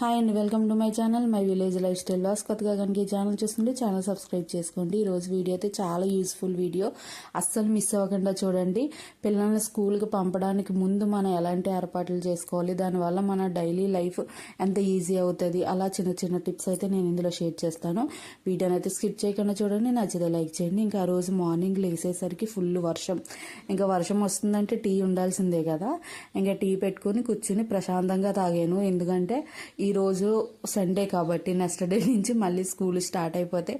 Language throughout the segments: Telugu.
Hi and welcome to my channel my village lifestyle loss కొత్తగా కనుక ఈ ఛానల్ చూస్తుంటే ఛానల్ సబ్స్క్రైబ్ చేసుకోండి. ఈ రోజు వీడియో అయితే చాలా యూస్ఫుల్ వీడియో అస్సలు మిస్ అవ్వకుండా చూడండి. పిల్లల్ని స్కూల్కి పంపడానికి ముందు మనం ఎలాంటి ఏర్పాట్లు చేసుకోవాలి? దానివల్ల మన డైలీ లైఫ్ ఎంత ఈజీ అవుతుంది? అలా చిన్న చిన్న టిప్స్ అయితే నేను ఇందులో షేర్ చేస్తాను. వీడియోని అయితే స్కిప్ చేయకుండా చూడండి. నచ్చితే లైక్ చేయండి. ఇంకా ఆ రోజు మార్నింగ్ లేసేసరికి ఫుల్ వర్షం. ఇంకా వర్షం వస్తుందంటే టీ ఉండాల్సిందే కదా. ఇంకా టీ పెట్టుకుని కూర్చుని ప్రశాంతంగా తాగాను. ఎందుకంటే ఈరోజు సండే కాబట్టి నెక్స్ట్ డే నుంచి మళ్ళీ స్కూల్ స్టార్ట్ అయిపోతే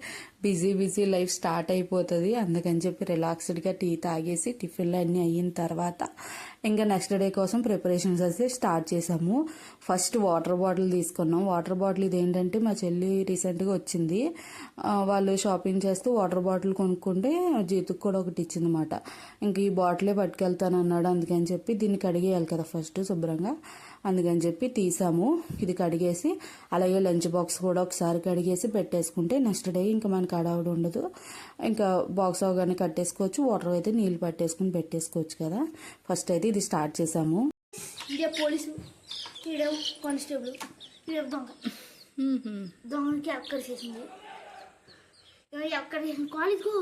బిజీ బిజీ లైఫ్ స్టార్ట్ అయిపోతుంది. అందుకని చెప్పి రిలాక్స్డ్గా టీ తాగేసి టిఫిన్లు అన్నీ అయిన తర్వాత ఇంకా నెక్స్ట్ డే కోసం ప్రిపరేషన్స్ అయితే స్టార్ట్ చేసాము. ఫస్ట్ వాటర్ బాటిల్ తీసుకున్నాం. వాటర్ బాటిల్ ఇది ఏంటంటే మా చెల్లి రీసెంట్గా వచ్చింది. వాళ్ళు షాపింగ్ చేస్తూ వాటర్ బాటిల్ కొనుక్కుంటే జీతుకు కూడా ఒకటి ఇచ్చిందన్నమాట. ఇంక ఈ బాటిలే పట్టుకెళ్తాను అన్నాడు అందుకని చెప్పి దీన్ని కడిగేయాలి కదా ఫస్ట్ శుభ్రంగా. అందుకని చెప్పి తీసాము. ఇది కడిగేసి అలాగే లంచ్ బాక్స్ కూడా ఒకసారి కడిగేసి పెట్టేసుకుంటే నెక్స్ట్ డే ఇంకా మనకి అడవుడు ఉండదు. ఇంకా బాక్స్ అవగానే కట్టేసుకోవచ్చు వాటర్ అయితే నీళ్ళు పట్టేసుకుని పెట్టేసుకోవచ్చు కదా. ఫస్ట్ అయితే ఇది స్టార్ట్ చేసాము. పోలీసు కానిస్టేబుల్ దొంగ. దొంగకి చేసింది? చేసింది? కాలేజ్కు?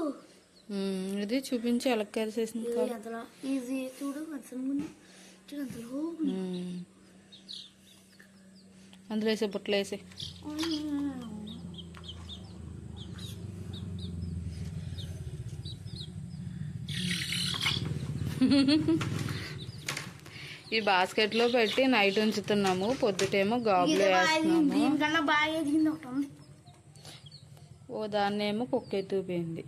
ఇది చూపించి ఎలా ఎంతలా ఈజీ చూడు అందులో వేసే బుట్టలు వేసి. ఈ బాస్కెట్లో పెట్టి నైట్ ఉంచుతున్నాము. పొద్దుటేమో గాబులో వేస్తున్నాము. ఓ దాన్నేమో కుక్క ఎత్తుపోయింది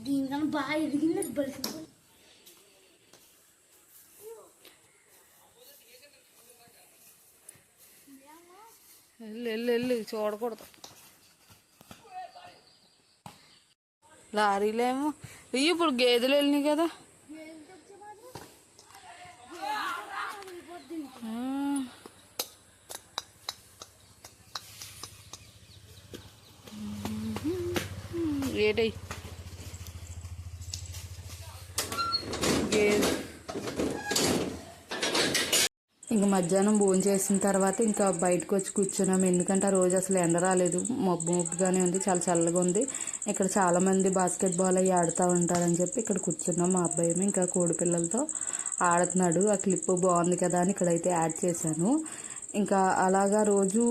దీనికన్నా బాగా ఎదిగింది అది బలిసింది వెళ్ళు వెళ్ళు వెళ్ళు చూడకూడదు లారీలేమో ఇయ్యి ఇప్పుడు గేదెలు వెళ్ళినాయి కదా ఆ. ఏటై గేదె ఇంకా మధ్యాహ్నం భోజనం చేసిన తర్వాత ఇంకా బయటకు వచ్చి కూర్చున్నాం. ఎందుకంటే ఆ రోజు అసలు ఎండ రాలేదు. మబ్బు మబ్బుగానే ఉంది. చాలా చల్లగా ఉంది. ఇక్కడ చాలామంది బాస్కెట్బాల్ బాస్కెట్ బాల్ అవి ఆడుతూ ఉంటారని చెప్పి ఇక్కడ కూర్చున్నాం. మా అబ్బాయి ఇంకా కోడి పిల్లలతో ఆడుతున్నాడు. ఆ క్లిప్ బాగుంది కదా అని ఇక్కడైతే యాడ్ చేశాను. ఇంకా అలాగా రోజు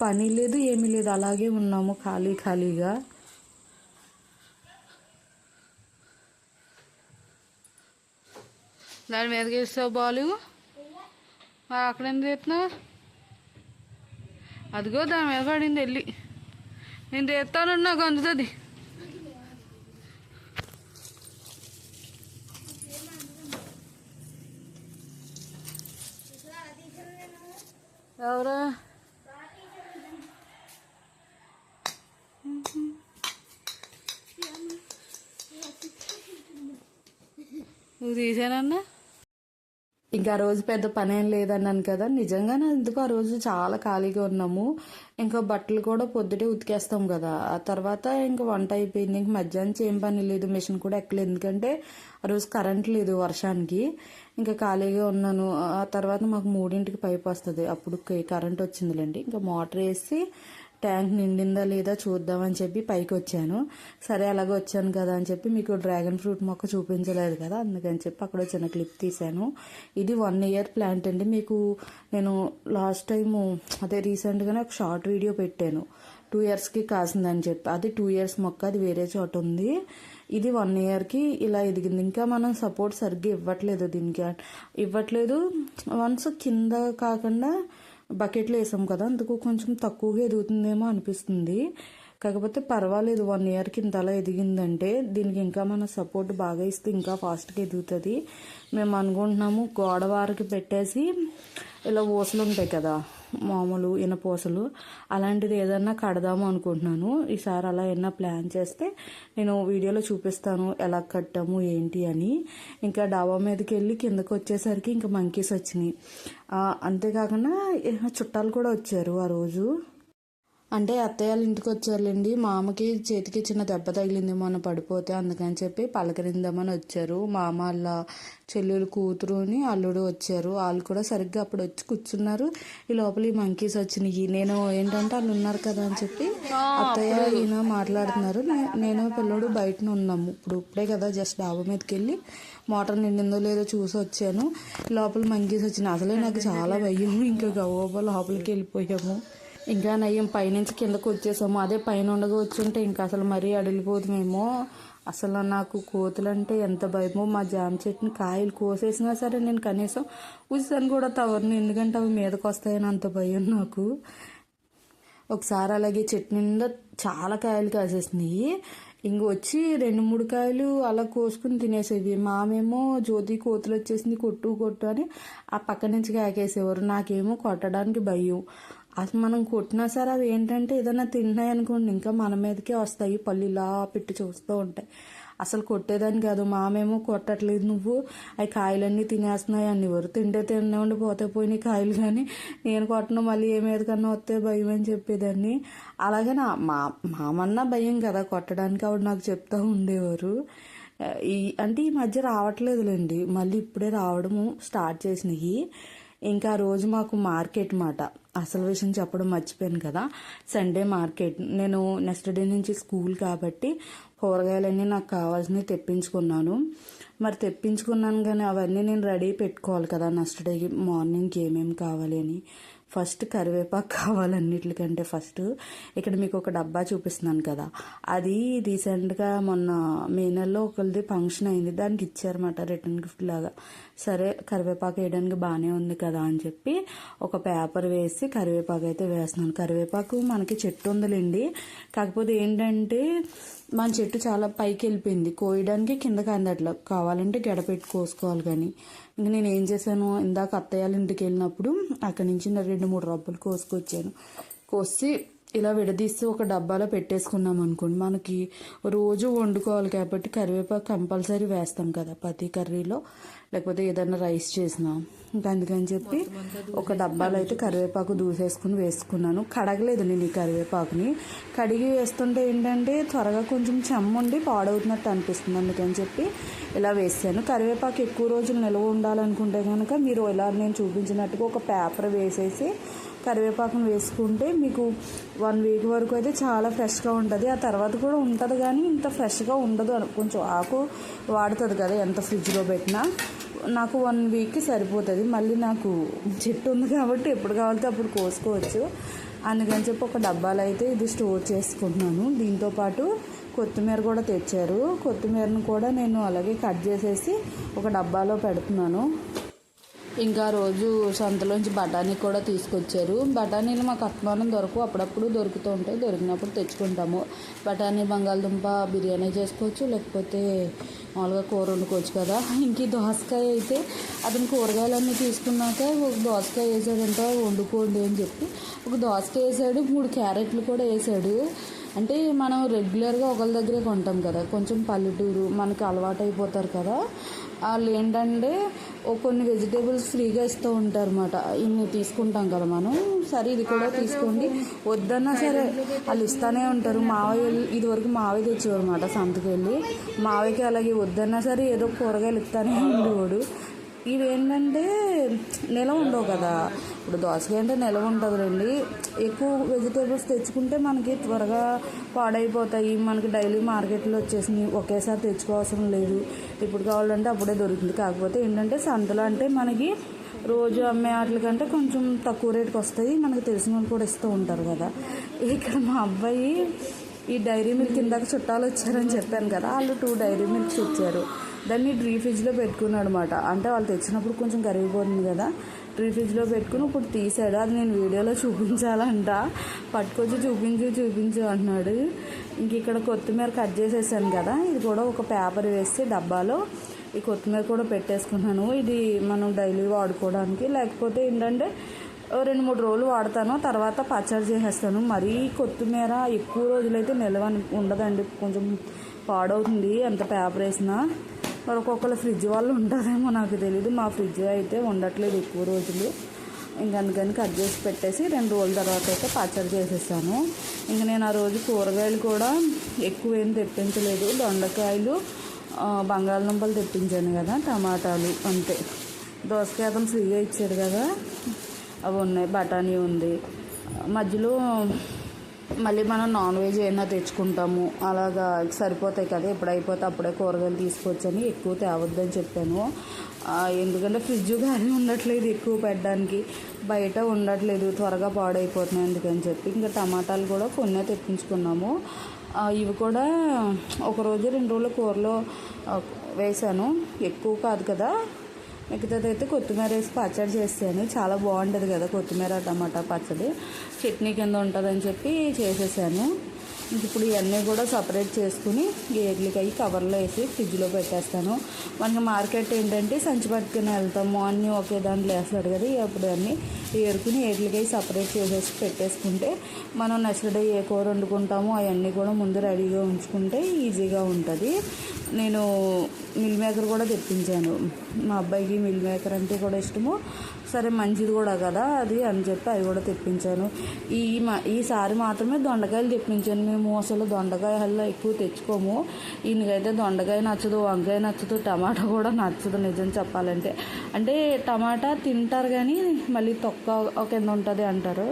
పని లేదు ఏమీ లేదు. అలాగే ఉన్నాము ఖాళీ ఖాళీగా. దాని మీదకి వేస్తావు బాలు? మరి అక్కడ ఏం చేస్తున్నావు అదిగో దాని మీద పడింది వెళ్ళి నేను తెస్తాను నాకు అందుతుంది ఎవరా? నువ్వు తీసానన్నా? ఇంకా ఆ రోజు పెద్ద పని ఏం లేదన్నాను కదా. నిజంగానే ఎందుకు ఆ రోజు చాలా ఖాళీగా ఉన్నాము. ఇంకా బట్టలు కూడా పొద్దుటే ఉతికేస్తాం కదా. ఆ తర్వాత ఇంకా వంట అయిపోయింది. ఇంక మధ్యాహ్నం ఏం పని లేదు. మిషన్ కూడా ఎక్కలేదు. ఎందుకంటే ఆ రోజు కరెంట్ లేదు వర్షానికి. ఇంకా ఖాళీగా ఉన్నాను. ఆ తర్వాత మాకు మూడింటికి పైప్ వస్తుంది. అప్పుడు కరెంట్ వచ్చిందిలేండి. ఇంకా మోటార్ వేసి ట్యాంక్ నిండిందా లేదా చూద్దామని చెప్పి పైకి వచ్చాను. సరే అలాగే వచ్చాను కదా అని చెప్పి మీకు డ్రాగన్ ఫ్రూట్ మొక్క చూపించలేదు కదా అందుకని చెప్పి అక్కడ చిన్న క్లిప్ తీశాను. ఇది వన్ ఇయర్ ప్లాంట్ అండి. మీకు నేను లాస్ట్ టైము అదే రీసెంట్గానే ఒక షార్ట్ వీడియో పెట్టాను. టూ ఇయర్స్కి కాసిందని చెప్పి. అది టూ ఇయర్స్ మొక్క అది వేరే చోట ఉంది. ఇది వన్ ఇయర్కి ఇలా ఎదిగింది. ఇంకా మనం సపోర్ట్ సరిగ్గా ఇవ్వట్లేదు దీనికి. ఇవ్వట్లేదు. వన్స్ కింద కాకుండా బకెట్లో వేసాం కదా అందుకు కొంచెం తక్కువగా ఎదుగుతుందేమో అనిపిస్తుంది. కాకపోతే పర్వాలేదు వన్ ఇయర్కి ఇంత అలా ఎదిగిందంటే దీనికి ఇంకా మన సపోర్ట్ బాగా ఇస్తే ఇంకా ఫాస్ట్గా ఎదుగుతుంది. మేము అనుకుంటున్నాము గోడవారికి పెట్టేసి ఇలా ఊసలు ఉంటాయి కదా మామూలు ఇనపూసలు అలాంటిది ఏదన్నా కడదాము అనుకుంటున్నాను. ఈసారి అలా ఏమన్నా ప్లాన్ చేస్తే నేను వీడియోలో చూపిస్తాను ఎలా కట్టాము ఏంటి అని. ఇంకా డాబా మీదకి వెళ్ళి కిందకు వచ్చేసరికి ఇంకా మంకీస్ వచ్చినాయి. అంతేకాకుండా చుట్టాలు కూడా వచ్చారు ఆ రోజు. అంటే అత్తయ్య వాళ్ళ ఇంటికి వచ్చారులేండి. మామకి చేతికి చిన్న దెబ్బ తగిలింది మొన్న పడిపోతే అందుకని చెప్పి పలకరిందామని వచ్చారు. మామ వాళ్ళ చెల్లెలు కూతురుని అల్లుడు వచ్చారు. వాళ్ళు కూడా సరిగ్గా అప్పుడు వచ్చి కూర్చున్నారు. ఈ లోపల ఈ మంకీస్ వచ్చినాయి. నేను ఏంటంటే వాళ్ళు ఉన్నారు కదా అని చెప్పి అత్తయ్య ఈయన మాట్లాడుతున్నారు. నేను పిల్లడు బయటన ఉన్నాము. ఇప్పుడు ఇప్పుడే కదా జస్ట్ డాబా మీదకి వెళ్ళి మోటార్ నిండిందో లేదో చూసి వచ్చాను. లోపల మంకీస్ వచ్చినాయి. అసలే నాకు చాలా భయం. ఇంకా గవ్వ లోపలికి వెళ్ళిపోయాము. ఇంకా నయ్యం పైనుంచి కిందకు వచ్చేసాము. అదే పైన ఉండగా వచ్చుంటే ఇంకా అసలు మరీ అడిలిపోతుందేమో అసలు నాకు కోతులంటే ఎంత భయమో మా జామ చెట్టుని కాయలు కోసేసినా సరే నేను కనీసం ఉసాను కూడా తవరను ఎందుకంటే అవి మీదకు వస్తాయని అంత భయం నాకు. ఒకసారి అలాగే చెట్టు నిండా చాలా కాయలు కాసేసినాయి. ఇంక వచ్చి రెండు మూడు కాయలు అలా కోసుకుని తినేసేవి. మామేమో జ్యోతి కోతులు వచ్చేసింది కొట్టు కొట్టు అని ఆ పక్క నుంచి కాకేసేవారు నాకేమో కొట్టడానికి భయం. అసలు మనం కొట్టినా సరే అవి ఏంటంటే ఏదైనా తిన్నాయి అనుకోండి ఇంకా మన మీదకే వస్తాయి. పళ్ళు ఇలా పెట్టి చూస్తూ ఉంటాయి. అసలు కొట్టేదాన్ని కాదు. మామేమో కొట్టట్లేదు నువ్వు. అవి కాయలన్నీ తినేస్తున్నాయి. అనివారు తింటే తిన్నే ఉండి పోతే పోయినాయి కాయలు కానీ నేను కొట్టను మళ్ళీ ఏ కన్నా వస్తే భయం అని చెప్పేదాన్ని. అలాగే నా మా మామన్నా భయం కదా. కొట్టడానికి ఆవిడ నాకు చెప్తూ ఉండేవారు. ఈ అంటే ఈ మధ్య రావట్లేదులేండి. మళ్ళీ ఇప్పుడే రావడము స్టార్ట్ చేసినాయి. ఇంకా ఆ రోజు మాకు మార్కెట్ మాట. అసలు విషయం చెప్పడం మర్చిపోయాను కదా. Sunday market. నేను నెక్స్ట్ డే నుంచి స్కూల్ కాబట్టి కూరగాయలన్నీ నాకు కావాల్సినవి తెప్పించుకున్నాను. మరి తెప్పించుకున్నాను కానీ అవన్నీ నేను రెడీ పెట్టుకోవాలి కదా. నెక్స్ట్ డేకి మార్నింగ్కి ఏమేమి కావాలి అని. ఫస్ట్ కరివేపాకు కావాలన్నిటికంటే ఫస్ట్ ఇక్కడ మీకు ఒక డబ్బా చూపిస్తున్నాను కదా. అది రీసెంట్గా మొన్న మే నెలలో ఒకరిది ఫంక్షన్ అయింది. దానికి ఇచ్చారన్నమాట రిటర్న్ గిఫ్ట్ లాగా. సరే కరివేపాకు వేయడానికి బాగానే ఉంది కదా అని చెప్పి ఒక పేపర్ వేసి కరివేపాకు అయితే వేస్తున్నాను. కరివేపాకు మనకి చెట్టు ఉందిలేండి. కాకపోతే ఏంటంటే మన చెట్టు చాలా పైకి వెళ్ళిపోయింది. కోయడానికి కిందకి అందట్లో కావాలంటే గడపెట్టి కోసుకోవాలి కానీ. ఇంక నేను ఏం చేశాను? ఇందాక అత్తయ్యాల ఇంటికి వెళ్ళినప్పుడు అక్కడి నుంచి రెండు మూడు రబ్బలు కోసుకొచ్చాను. కోసి ఇలా విడదీసి ఒక డబ్బాలో పెట్టేసుకున్నాం అనుకోండి. మనకి రోజు వండుకోవాలి కాబట్టి కరివేపాకు కంపల్సరీ వేస్తాం కదా ప్రతి కర్రీలో. లేకపోతే ఏదైనా రైస్ చేసినా. ఇంకా అందుకని చెప్పి ఒక డబ్బాలో అయితే కరివేపాకు దూసేసుకుని వేసుకున్నాను. కడగలేదు నేను ఈ కరివేపాకుని. కడిగి వేస్తుంటే ఏంటంటే త్వరగా కొంచెం చెమ్ముండి పాడవుతున్నట్టు అనిపిస్తుంది. అందుకని చెప్పి ఇలా వేసాను. కరివేపాకు ఎక్కువ రోజులు నిల్వ ఉండాలనుకుంటే కనుక మీరు ఇలా నేను చూపించినట్టుగా ఒక పేపర్ వేసేసి కరివేపాకును వేసుకుంటే మీకు వన్ వీక్ వరకు అయితే చాలా ఫ్రెష్గా ఉంటుంది. ఆ తర్వాత కూడా ఉంటుంది కానీ ఇంత ఫ్రెష్గా ఉండదు కొంచెం ఆకు వాడుతుంది కదా ఎంత ఫ్రిడ్జ్లో పెట్టినా. నాకు వన్ వీక్కి సరిపోతుంది. మళ్ళీ నాకు చెట్టు ఉంది కాబట్టి ఎప్పుడు కావాలితే అప్పుడు కోసుకోవచ్చు. అందుకని చెప్పి ఒక డబ్బాలో అయితే ఇది స్టోర్ చేసుకుంటున్నాను. దీంతో పాటు కొత్తిమీర కూడా తెచ్చారు. కొత్తిమీరను కూడా నేను అలాగే కట్ చేసేసి ఒక డబ్బాలో పెడుతున్నాను. ఇంకా రోజు సంతలోంచి బఠానీ కూడా తీసుకొచ్చారు. బఠానీలు మాకు అత్మానం దొరకవు అప్పుడప్పుడు దొరుకుతూ ఉంటాయి. దొరికినప్పుడు తెచ్చుకుంటాము. బఠానీ బంగాళదుంప బిర్యానీ చేసుకోవచ్చు లేకపోతే మామూలుగా కూర వండుకోవచ్చు కదా. ఇంక దోసకాయ అయితే అతను కూరగాయలన్నీ తీసుకున్నాక ఒక దోసకాయ వేసాడంట వండుకోండి అని చెప్పి. ఒక దోసకాయ వేసాడు మూడు క్యారెట్లు కూడా వేసాడు. అంటే మనం రెగ్యులర్గా ఒకళ్ళ దగ్గరే కొంటాం కదా. కొంచెం పల్లెటూరు మనకి అలవాటు అయిపోతారు కదా. వాళ్ళు ఏంటంటే ఓ కొన్ని వెజిటేబుల్స్ ఫ్రీగా ఇస్తూ ఉంటారు అనమాట ఇన్ని తీసుకుంటాం కదా మనం. సరే ఇది కూడా తీసుకోండి. వద్దన్నా సరే వాళ్ళు ఇస్తానే ఉంటారు. మావయ్య ఇది ఇదివరకు మావయ్య తెచ్చేవారు అనమాట సంతకెళ్ళి మావయ్యకి అలాగే వద్దన్నా సరే ఏదో కూరగాయలు ఇస్తానే ఉండేవాడు. ఇవి ఏంటంటే నిలవ ఉండవు కదా. ఇప్పుడు దోసకాయ అంటే నిలవ ఉంటుందండి ఎక్కువ వెజిటేబుల్స్ తెచ్చుకుంటే మనకి త్వరగా పాడైపోతాయి. మనకి డైలీ మార్కెట్లో వచ్చేసినవి ఒకేసారి తెచ్చుకోవాల్సిన లేదు. ఇప్పుడు కావాలంటే అప్పుడే దొరుకుతుంది. కాకపోతే ఏంటంటే సంతలో అంటే మనకి రోజు అమ్మే వాటి కంటే కొంచెం తక్కువ రేటుకి వస్తాయి. మనకు తెలిసిన వాళ్ళు కూడా ఇస్తూ ఉంటారు కదా. ఇక్కడ మా అబ్బాయి ఈ డైరీ మిల్క్ ఇందాక చుట్టాలు వచ్చారని చెప్పాను కదా. వాళ్ళు టూ డైరీ మిల్క్స్ ఇచ్చారు. దాన్ని డ్రీ ఫ్రిడ్జ్లో పెట్టుకున్నాడు అనమాట అంటే వాళ్ళు తెచ్చినప్పుడు కొంచెం కరిగిపోతుంది కదా. డ్రీ ఫ్రిడ్జ్లో పెట్టుకుని ఇప్పుడు తీసాడు. అది నేను వీడియోలో చూపించాలంట. పట్టుకొచ్చి చూపించు చూపించు అంటున్నాడు ఇంక ఇక్కడ కొత్తిమీర కట్ చేసేసాను కదా. ఇది కూడా ఒక పేపర్ వేసి డబ్బాలో ఈ కొత్తిమీర కూడా పెట్టేసుకున్నాను. ఇది మనం డైలీ వాడుకోవడానికి. లేకపోతే ఏంటంటే రెండు మూడు రోజులు వాడతాను. తర్వాత పచ్చడి చేసేస్తాను. మరీ కొత్తిమీర ఎక్కువ రోజులైతే నిల్వ ఉండదండి. కొంచెం పాడవుతుంది. ఎంత పేపర్ వేసినా. ఒక్కొక్కరు ఫ్రిడ్జ్ వాళ్ళు ఉంటుందేమో నాకు తెలియదు మా ఫ్రిడ్జ్ అయితే ఉండట్లేదు ఎక్కువ రోజులు. ఇంక అందుకని కట్ చేసి పెట్టేసి రెండు రోజుల తర్వాత అయితే పచ్చడి చేసేసాను. ఇంక నేను ఆ రోజు కూరగాయలు కూడా ఎక్కువ ఏం తెప్పించలేదు. దొండకాయలు బంగాళదుంపలు తెప్పించాను కదా టమాటాలు అంతే. దోసకాయ అతను ఫ్రీగా ఇచ్చాడు కదా అవి ఉన్నాయి బఠానీ ఉంది. మధ్యలో మళ్ళీ మనం నాన్ వెజ్ ఏమైనా తెచ్చుకుంటాము. అలాగా సరిపోతాయి కదా ఎప్పుడు అయిపోతే అప్పుడే కూరగాయలు తీసుకొచ్చని ఎక్కువ తేవద్దని చెప్పాను. ఎందుకంటే ఫ్రిడ్జ్ కానీ ఉండట్లేదు ఎక్కువ పెట్టడానికి. బయట ఉండట్లేదు త్వరగా పాడైపోతున్నాయి అందుకని చెప్పి. ఇంకా టమాటాలు కూడా కొన్ని తెప్పించుకున్నాము. ఇవి కూడా ఒక రోజు రెండు రోజుల కూరలో వేశాను వేసాను. ఎక్కువ కాదు కదా మిగతాది అయితే కొత్తిమీర వేసి పచ్చడి చేసాను చాలా బాగుంటుంది కదా కొత్తిమీర టమాటా పచ్చడి. చట్నీ కింద ఉంటుందని చెప్పి చేసేసాను. ఇప్పుడు ఇవన్నీ కూడా సపరేట్ చేసుకుని ఏర్లికాయ అవి కవర్లో వేసి ఫ్రిడ్జ్లో పెట్టేస్తాను. మనకి మార్కెట్ ఏంటంటే సంచి పట్టుకుని వెళ్తాము. అన్నీ ఒకే దాంట్లో వేస్తాడు కదా అప్పుడు అన్నీ ఏరుకుని ఏర్లికాయ అవి సపరేట్ చేసేసి పెట్టేసుకుంటే మనం నెక్స్ట్ డే ఏ కూర వండుకుంటామో అవన్నీ కూడా ముందు రెడీగా ఉంచుకుంటే ఈజీగా ఉంటుంది. నేను మిల్ మేకర్ కూడా తెప్పించాను. మా అబ్బాయికి మిల్ మేకర్ అంటే కూడా ఇష్టము. సరే మంచిది కూడా కదా అది అని చెప్పి అవి కూడా తెప్పించాను. ఈ ఈసారి మాత్రమే దొండకాయలు తెప్పించాను. మేము అసలు దొండకాయల్లో ఎక్కువ తెచ్చుకోము. ఈయనకైతే దొండకాయ నచ్చదు వంకాయ నచ్చదు టమాటా కూడా నచ్చదు నిజం చెప్పాలంటే. అంటే టమాటా తింటారు కానీ మళ్ళీ తొక్క కింద ఉంటుంది అంటారు.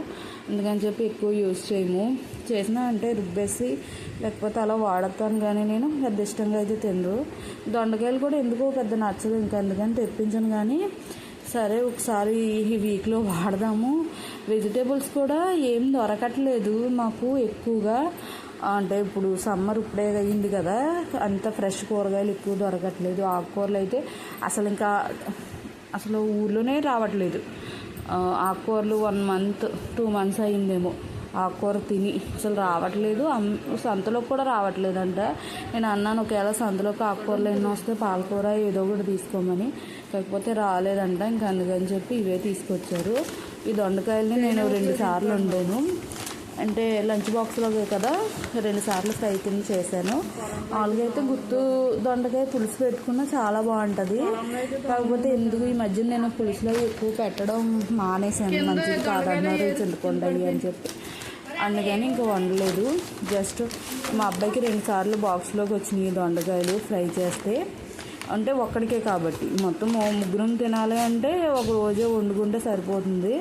అందుకని చెప్పి ఎక్కువ యూజ్ చేయము. చేసినా అంటే రుబ్బేసి లేకపోతే అలా వాడతాను కానీ నేను పెద్ద ఇష్టంగా అయితే తినరు. దొండకాయలు కూడా ఎందుకో పెద్ద నచ్చదు ఇంకా అందుకని తెప్పించను కానీ సరే ఒకసారి ఈ వీక్లో వాడదాము. వెజిటేబుల్స్ కూడా ఏం దొరకట్లేదు మాకు ఎక్కువగా. అంటే ఇప్పుడు సమ్మర్ ఇప్పుడే అయింది కదా అంత ఫ్రెష్ కూరగాయలు ఎక్కువ దొరకట్లేదు. ఆకుకూరలు అయితే అసలు ఇంకా అసలు ఊర్లోనే రావట్లేదు. ఆకుకూరలు వన్ మంత్ టూ మంత్స్ అయిందేమో. ఆకుకూర తిని అసలు రావట్లేదు. సంతలోకి కూడా రావట్లేదంట. నేను అన్నాను ఒకవేళ సంతలోకి ఆకుకూరలు ఎన్నో వస్తే పాలకూర ఏదో ఒకటి తీసుకోమని. కాకపోతే రాలేదంట. ఇంకా అందుకని చెప్పి ఇవే తీసుకొచ్చారు. ఈ దొండకాయలని నేను రెండు సార్లు వండాను. అంటే లంచ్ బాక్స్లో కదా రెండు సార్లు ఫ్రై కింద చేశాను. మామూలుగా అయితే గుత్తు దొండకాయ పులుసు పెట్టుకున్నా చాలా బాగుంటుంది. కాకపోతే ఎందుకు ఈ మధ్య నేను పులుసులో ఎక్కువ పెట్టడం మానేశాను. మంచిది కాదన్నారు అయ్యి అని చెప్పి. అందుకని ఇంకా వండలేదు. జస్ట్ మా అబ్బాయికి రెండు సార్లు బాక్స్లోకి వచ్చినాయి దొండకాయలు ఫ్రై చేస్తే. అంటే ఒక్కడికే కాబట్టి. మొత్తం ముగ్గురం తినాలి అంటే ఒక రోజే వండుకుంటే సరిపోతుంది.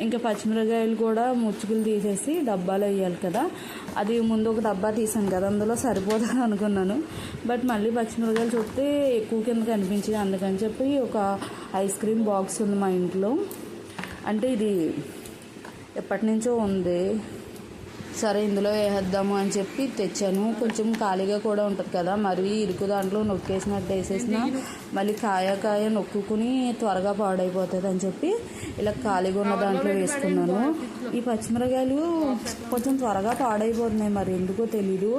ఇంకా పచ్చిమిరకాయలు కూడా ముచ్చుకులు తీసేసి డబ్బాలో వేయాలి కదా. అది ముందు ఒక డబ్బా తీసాను కదా అందులో సరిపోతుంది అనుకున్నాను. బట్ మళ్ళీ పచ్చిమిరకాయలు చూస్తే ఎక్కువ కింద కనిపించింది అందుకని చెప్పి ఒక ఐస్ క్రీమ్ బాక్స్ ఉంది మా ఇంట్లో. అంటే ఇది ఎప్పటి నుంచో ఉంది. సరే ఇందులో వేసేద్దాము అని చెప్పి తెచ్చాను. కొంచెం ఖాళీగా కూడా ఉంటుంది కదా మరి ఇరుకు దాంట్లో నొక్కేసినట్టు వేసేసిన మళ్ళీ కాయ కాయ నొక్కుకుని త్వరగా పాడైపోతుంది అని చెప్పి ఇలా ఖాళీగా ఉన్న దాంట్లో వేసుకున్నాను. ఈ పచ్చిమిరకాయలు కొంచెం త్వరగా పాడైపోతున్నాయి మరి ఎందుకో తెలీదు.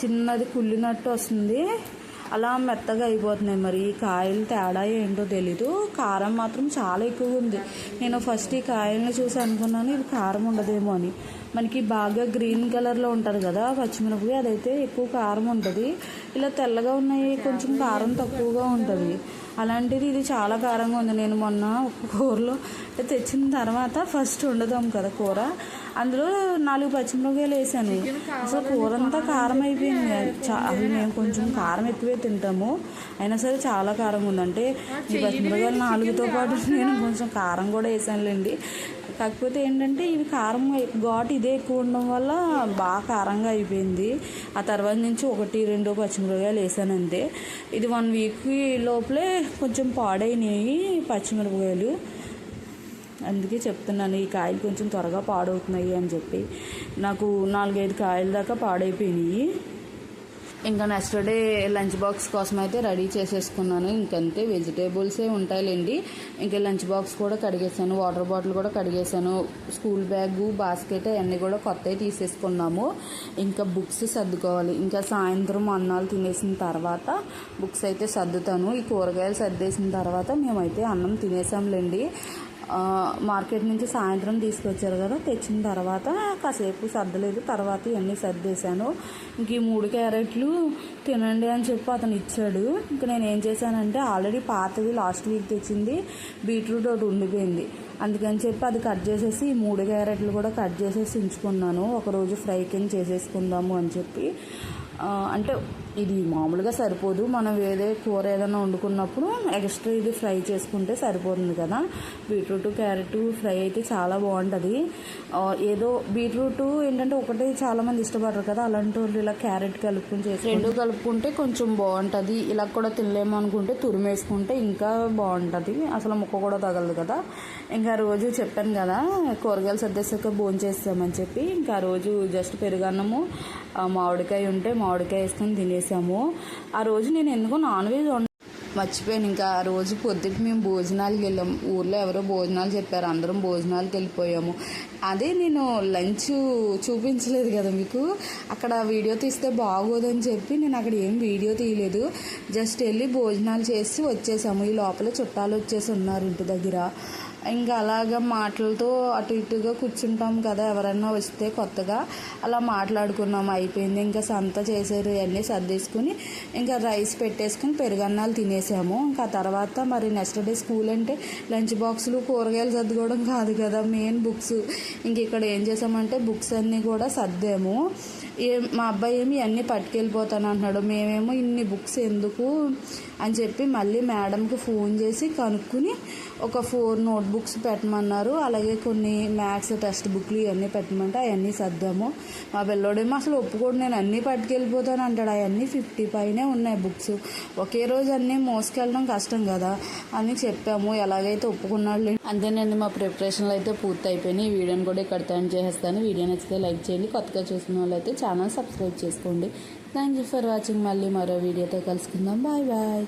చిన్నది కుళ్ళినట్టు వస్తుంది. అలా మెత్తగా అయిపోతున్నాయి మరి. ఈ కాయలు తేడా ఏంటో తెలీదు. కారం మాత్రం చాలా ఎక్కువగా ఉంది. నేను ఫస్ట్ ఈ కాయల్ని చూసి అనుకున్నాను ఇది కారం ఉండదేమో అని. మనకి బాగా గ్రీన్ కలర్లో ఉంటుంది కదా పచ్చిమిరపకాయ అదైతే ఎక్కువ కారం ఉంటుంది. ఇలా తెల్లగా ఉన్నాయి కొంచెం కారం తక్కువగా ఉంటుంది. అలాంటిది ఇది చాలా కారంగా ఉంది. నేను మొన్న ఒక కూరలో తెచ్చిన తర్వాత ఫస్ట్ వండుదాం కదా కూర. అందులో నాలుగు పచ్చిమిరపకాయలు వేసాను. అసలు కూర అంతా కారం అయిపోయింది. చా అసలు మేము కొంచెం కారం ఎక్కువే తింటాము. అయినా సరే చాలా కారంగా ఉంది. అంటే ఈ పచ్చిమిరపకాయలు నాలుగుతో పాటు నేను కొంచెం కారం కూడా వేసానులేండి. కాకపోతే ఏంటంటే ఇవి కారం ఘాటు ఇదే ఎక్కువ ఉండడం వల్ల బాగా కారంగా అయిపోయింది. ఆ తర్వాత నుంచి ఒకటి రెండు పచ్చిమిరపకాయలు వేసాను అంతే. ఇది వన్ వీక్ లోపలే కొంచెం పాడైనాయి పచ్చిమిరపకాయలు. అందుకే చెప్తున్నాను ఈ కాయలు కొంచెం త్వరగా పాడవుతున్నాయి అని చెప్పి. నాకు నాలుగైదు కాయల దాకా పాడైపోయినాయి. ఇంకా నెక్స్ట్ డే లంచ్ బాక్స్ కోసం అయితే రెడీ చేసేసుకున్నాను. ఇంకంతే వెజిటేబుల్సే ఉంటాయిలేండి. ఇంకా లంచ్ బాక్స్ కూడా కడిగేసాను వాటర్ బాటిల్ కూడా కడిగేసాను స్కూల్ బ్యాగ్ బాస్కెట్ అన్నీ కూడా కొత్తవి తీసేసుకున్నాము. ఇంకా బుక్స్ సర్దుకోవాలి. ఇంకా సాయంత్రం అన్నాలు తినేసిన తర్వాత బుక్స్ అయితే సర్దుతాను. ఈ కూరగాయలు సర్దేసిన తర్వాత మేమైతే అన్నం తినేసాంలేండి. మార్కెట్ నుంచి సాయంత్రం తీసుకొచ్చారు కదా తెచ్చిన తర్వాత కాసేపు సర్దలేదు. తర్వాత ఇవన్నీ సర్దేశాను. ఇంక ఈ మూడు క్యారెట్లు తినండి అని చెప్పి అతను ఇచ్చాడు. ఇంక నేను ఏం చేశానంటే ఆల్రెడీ పాతది లాస్ట్ వీక్ తెచ్చింది బీట్రూట్ ఒకటి ఉండిపోయింది. అందుకని చెప్పి అది కట్ చేసేసి ఈ మూడు క్యారెట్లు కూడా కట్ చేసేసి ఉంచుకున్నాను. ఒకరోజు ఫ్రై కింద చేసేసుకుందాము అని చెప్పి. అంటే ఇది మామూలుగా సరిపోదు. మనం ఏదే కూర ఏదైనా వండుకున్నప్పుడు ఎక్స్ట్రా ఇది ఫ్రై చేసుకుంటే సరిపోతుంది కదా. బీట్రూట్ క్యారెట్ ఫ్రై అయితే చాలా బాగుంటుంది. ఏదో బీట్రూట్ ఏంటంటే ఒకటే చాలామంది ఇష్టపడరు కదా. అలాంటి వాళ్ళు ఇలా క్యారెట్ కలుపుకుని చేసి రెండు కలుపుకుంటే కొంచెం బాగుంటుంది. ఇలా కూడా తినలేము అనుకుంటే తురిమేసుకుంటే ఇంకా బాగుంటుంది. అసలు ముక్క కూడా తగలదు కదా. ఇంకా రోజు చెప్పాను కదా కూరగాయలు సర్దేశాక భోజనం చేస్తామని చెప్పి ఇంకా రోజు జస్ట్ పెరుగన్నము మామిడికాయ ఉంటే మామిడికాయ వేసుకొని తినేసాము. ఆ రోజు నేను ఎందుకో నాన్ వెజ్ మర్చిపోయాను. ఇంకా ఆ రోజు పొద్దుకి మేము భోజనాలకు వెళ్ళాం. ఊర్లో ఎవరో భోజనాలు చెప్పారు. అందరం భోజనాలకు వెళ్ళిపోయాము. అదే నేను లంచ్ చూపించలేదు కదా మీకు. అక్కడ వీడియో తీస్తే బాగోదని చెప్పి నేను అక్కడ ఏం వీడియో తీయలేదు. జస్ట్ వెళ్ళి భోజనాలు చేసి వచ్చేసాము. ఈ లోపల చుట్టాలు వచ్చేసి ఉన్నారు ఇంటి దగ్గర. ఇంకా అలాగా మాటలతో అటు ఇటుగా కూర్చుంటాం కదా ఎవరన్నా వస్తే కొత్తగా. అలా మాట్లాడుకున్నాం అయిపోయింది. ఇంకా సంత చేసారు ఇవన్నీ సర్దేసుకుని ఇంకా రైస్ పెట్టేసుకుని పెరుగన్నాలు తినేసాము. ఇంకా తర్వాత మరి నెక్స్ట్ డే స్కూల్ అంటే లంచ్ బాక్సులు కూరగాయలు సర్దుకోవడం కాదు కదా మెయిన్ బుక్స్. ఇంక ఇక్కడ ఏం చేసామంటే బుక్స్ అన్నీ కూడా సర్దాము. ఏ మా అబ్బాయి ఏమి ఇవన్నీ పట్టుకెళ్ళిపోతాను అంటున్నాడు మేమేమో ఇన్ని బుక్స్ ఎందుకు అని చెప్పి మళ్ళీ మేడంకి ఫోన్ చేసి కనుక్కుని ఒక ఫోర్ నోట్ బుక్స్ పెట్టమన్నారు. అలాగే కొన్ని మ్యాథ్స్ టెక్స్ట్ బుక్లు ఇవన్నీ పెట్టమంటే అవన్నీ సర్దాము. మా పిల్లోడేమో అసలు ఒప్పుకోడు నేను అన్నీ పట్టుకెళ్ళిపోతాను అంటాడు. అవన్నీ ఫిఫ్టీ పైనే ఉన్నాయి బుక్స్. ఒకే రోజు అన్నీ మోసుకెళ్ళడం కష్టం కదా అని చెప్పాము. ఎలాగైతే ఒప్పుకున్నాడు అంతేనండి మా ప్రిపరేషన్లు అయితే పూర్తి అయిపోయినాయి ఈ వీడియోని కూడా ఇక్కడ తయారు చేసేస్తాను. వీడియో నచ్చితే లైక్ చేయండి. కొత్తగా చూసిన వాళ్ళైతే ఛానల్ సబ్స్క్రైబ్ చేసుకోండి. థ్యాంక్ యూ ఫర్ వాచింగ్ మళ్ళీ మరో వీడియోతో కలుసుకుందాం. Bye bye